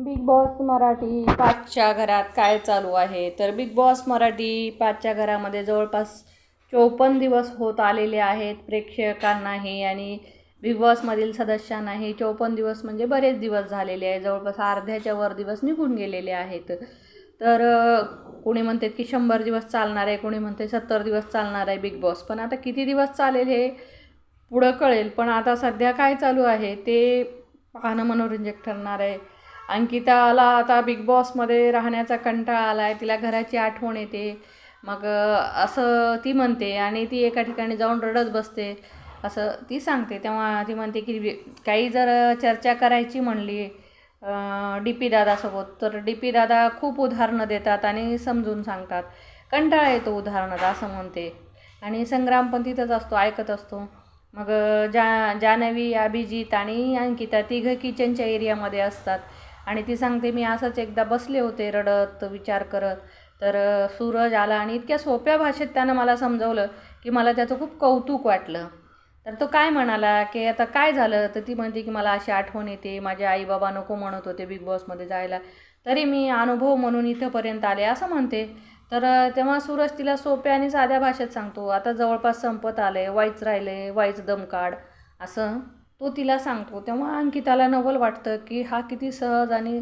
Big boss Marathi पाचच्या घरात काय चालू आहे? तर बिग बॉस मराठी पाचच्या घरामध्ये जवळपास चोपन्न दिवस होत आलेले आहेत प्रेक्षकांनाही आणि बिग बॉसमधील सदस्यांनाही चोपन्न दिवस म्हणजे बरेच दिवस झालेले आहे जवळपास अर्ध्याच्या वर दिवस निघून गेलेले आहेत. तर कोणी म्हणतात की शंभर दिवस चालणार आहे कोणी म्हणते सत्तर दिवस चालणार आहे बिग बॉस पण आता किती दिवस चालेल हे पुढं कळेल. पण आता सध्या काय चालू आहे ते पाहणं मनोरंजक ठरणार आहे. अंकिताला आता बिग बॉसमध्ये राहण्याचा कंटाळा आला आहे तिला घराची आठवण येते. मग असं ती म्हणते आणि ती एका ठिकाणी जाऊन रडत बसते. असं ती सांगते. तेव्हा ती म्हणते की काही जर चर्चा करायची म्हणली डी पी दादासोबत तर डी पी दादा खूप उदाहरणं देतात आणि समजून सांगतात. कंटाळा येतो उदाहरणात असं म्हणते. आणि संग्राम पण तिथंच असतो ऐकत असतो. मग जा जान्हवी अभिजित आणि अंकिता तिघं किचनच्या एरियामध्ये असतात. आणि ती सांगते मी असंच एकदा बसले होते रडत विचार करत. तर सूरज आला आणि इतक्या सोप्या भाषेत त्यानं मला समजवलं की मला त्याचं खूप कौतुक वाटलं. तर तो काय म्हणाला की आता काय झालं? तर ती म्हणते की मला अशी आठवण येते. माझे आई बाबा नको म्हणत होते बिग बॉसमध्ये जायला. तरी मी अनुभव म्हणून इथंपर्यंत आले. असं म्हणते. तर तेव्हा सूरज तिला सोप्या आणि साध्या भाषेत सांगतो आता जवळपास संपत आलं आहे वाईच राहिले वाईच दमकाड. असं तो तिला सांगतो. तेव्हा अंकिताला नवल वाटतं की हा किती सहज आणि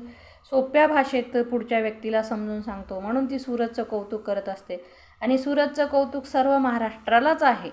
सोप्या भाषेत पुढच्या व्यक्तीला समजून सांगतो. म्हणून ती सूरजचं कौतुक करत असते. आणि सूरजचं कौतुक सर्व महाराष्ट्रालाच आहे.